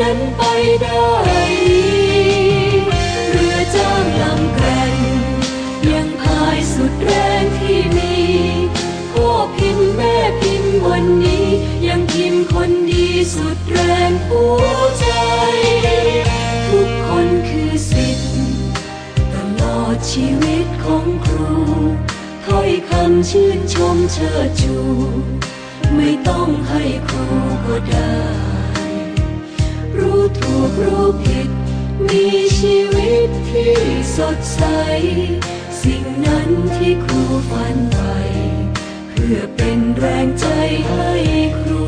นั้นไปได้ดีเรือจ้างลำแกร่งยังพายสุดแรงที่มีพ่อพิมพ์แม่พิมพ์วันนี้ ยังพิมพ์คนดีสุดแรงหัวใจ ทุกคนคือสิทธิ์ตลอดชีวิตของครูถ้อยคำชื่นชมเชิดชู ไม่ต้องให้ครูก็ได้ รู้ผิด มีชีวิตที่สดใส สิ่งนั้นที่ครูฝันไป เพื่อเป็นแรงใจให้ครู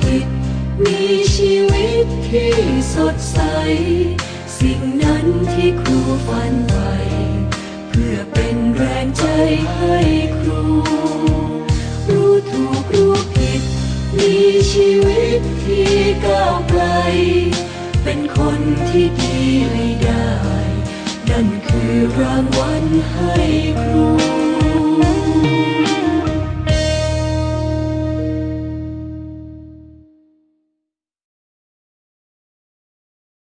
ผิด มีชีวิตที่สดใส สิ่งนั้นที่ครูฝันไว้เพื่อเป็นแรงใจให้ครู รู้ถูกรู้ผิด มีชีวิตที่ก้าวไกล เป็นคนที่ดีให้ได้ นั่นคือรางวัลให้ครู